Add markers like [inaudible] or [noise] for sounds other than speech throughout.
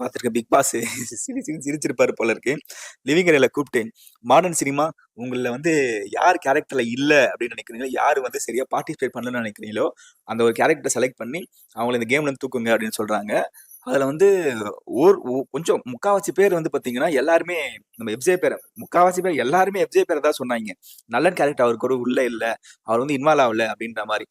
பார்த்துருக்கேன் big pass சிரி சிரிச்சிருப்பாரு போல இருக்கு. லிவிங் ஏரியாவில் கூப்பிட்டு மாடர்ன் சினிமா உங்களில் வந்து யார் கேரக்டரில் இல்லை அப்படின்னு நினைக்கிறீங்களோ யார் வந்து சரியாக பார்ட்டிசிபேட் பண்ணலன்னு நினைக்கிறீங்களோ அந்த ஒரு கேரக்டரை செலக்ட் பண்ணி அவங்கள இந்த கேம்ல இருந்து தூக்குங்க அப்படின்னு சொல்றாங்க. அதில் வந்து ஓர் கொஞ்சம் முக்காவாசி பேர் வந்து பார்த்தீங்கன்னா எல்லாருமே நம்ம எஃப்ஜே பேர் முக்காவாசி பேர் எல்லாருமே எஃப்ஜே பேரை தான் சொன்னாங்க. நல்ல கேரக்டர் அவருக்கு ஒரு உள்ள இல்லை. அவர் வந்து இன்வால்வ் ஆகல அப்படின்ற மாதிரி.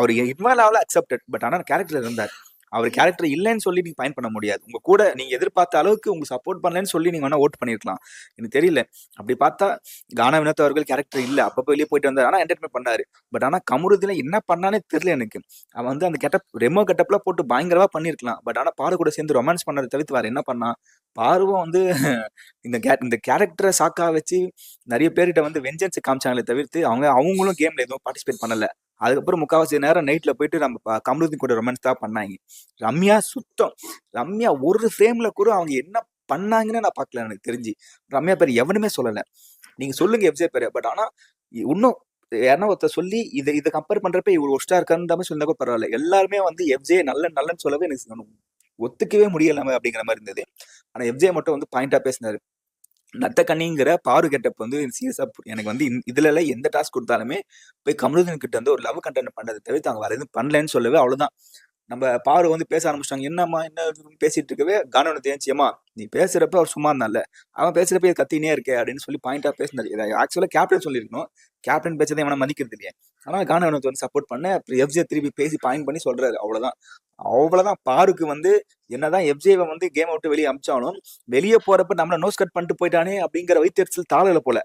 அவர் இன்வால்வ் ஆகல அக்செப்டட் பட் ஆனால் கேரக்டர் இருந்தார். அவர் கேரக்டர் இல்லைன்னு சொல்லி நீங்க பயன் பண்ண முடியாது. உங்க கூட நீங்க எதிர்பார்த்த அளவுக்கு உங்க சப்போர்ட் பண்ணலன்னு சொல்லி நீங்க வேணா ஓட் பண்ணிருக்கலாம். எனக்கு தெரியல. அப்படி பார்த்தா கானா வினோத் அவர்கள் கேரக்டர் இல்ல. அப்பப்போ வெளியே போயிட்டு வந்தார். ஆனா என்டர்டைன்மெண்ட் பண்ணாரு. பட் ஆனா கமருதீன் என்ன பண்ணானே தெரியல எனக்கு. அவன் வந்து அந்த கெட்டப் ரெமோ கெட்டப்ல போட்டு பயங்கரமா பண்ணிருக்கலாம். பட் ஆனா பாரு கூட சேர்ந்து ரொமான்ஸ் பண்ணதை தவிர்த்து வேற என்ன பண்ணா பார்வம் வந்து [laughs] இந்த கே இந்த கேரக்டரை சாக்கா வச்சு நிறைய பேர்கிட்ட வந்து வெஞ்சன்ஸ் காமிச்சாங்களே தவிர்த்து அவங்க அவங்களும் கேம்ல எதுவும் பார்ட்டிசிபேட் பண்ணல. அதுக்கப்புறம் முக்காவாசி நேரம் நைட்ல போயிட்டு நம்ம ப- கூட ரொமான்ஸ் தான் பண்ணாங்க. ரம்யா சுத்தம். ரம்யா ஒரு ஃப்ரேம்ல கூட அவங்க என்ன பண்ணாங்கன்னு நான் பார்க்கல எனக்கு தெரிஞ்சு. ரம்யா பேர் எவனுமே சொல்லல. நீங்க சொல்லுங்க எஃப்ஜே பேர். பட் ஆனா இன்னும் யாருன்னா ஒருத்தர் சொல்லி இதை இதை கம்பேர் பண்றப்ப இவர் ஒஸ்டா இருக்காருன்ற தான் சொன்னா கூட பரவாயில்ல. எல்லாருமே வந்து எஃப்ஜே நல்ல நல்லன்னு சொல்லவே எனக்கு ஒத்துக்கவே முடியல அப்படிங்கிற மாதிரி இருந்தது. ஆனா எஃப்ஜே மட்டும் வந்து பாயிண்டா பேசினாரு. நத்த கண்ணிங்கிற பாரு கெட்டப் வந்து சீரியஸா எனக்கு வந்து இதுல எல்லாம் எந்த டாஸ்க் கொடுத்தாலுமே போய் கமலுதன் கிட்ட வந்து ஒரு லவ் கண்டென்ட் பண்ணதை தவிர்த்து அவங்க வேற எதுவும் பண்ணலன்னு சொல்லவே அவ்வளவுதான். நம்ம பாரு வந்து பேச ஆரம்பிச்சிட்டாங்க. என்னம்மா என்ன பேசிட்டு இருக்கவே கானவனை தேஞ்சியம்மா நீ பேசுறப்ப அவர் சும்மா இருந்தால அவன் பேசுறப்ப இது கத்தினே இருக்கே அப்படின்னு சொல்லி பாயிண்டா பேசினாரு. இதை ஆக்சுவலா கேப்டன் சொல்லியிருக்கணும். கேப்டன் பேச்சதை இவனை மதிக்கிறது இல்லையே. ஆனா கானவனுக்கு வந்து சப்போர்ட் பண்ண எஃப்ஜே திருப்பி பேசி பாயிண்ட் பண்ணி சொல்றாரு. அவ்வளவுதான். அவ்வளவுதான். பாருக்கு வந்து என்னதான் எஃப்ஜேவை வந்து கேம் விட்டு வெளியே அமிச்சாலும் வெளியே போறப்ப நம்மள நோஸ் கட் பண்ணிட்டு போயிட்டானே அப்படிங்கிற வைத்தியத்தில் தாளல போல.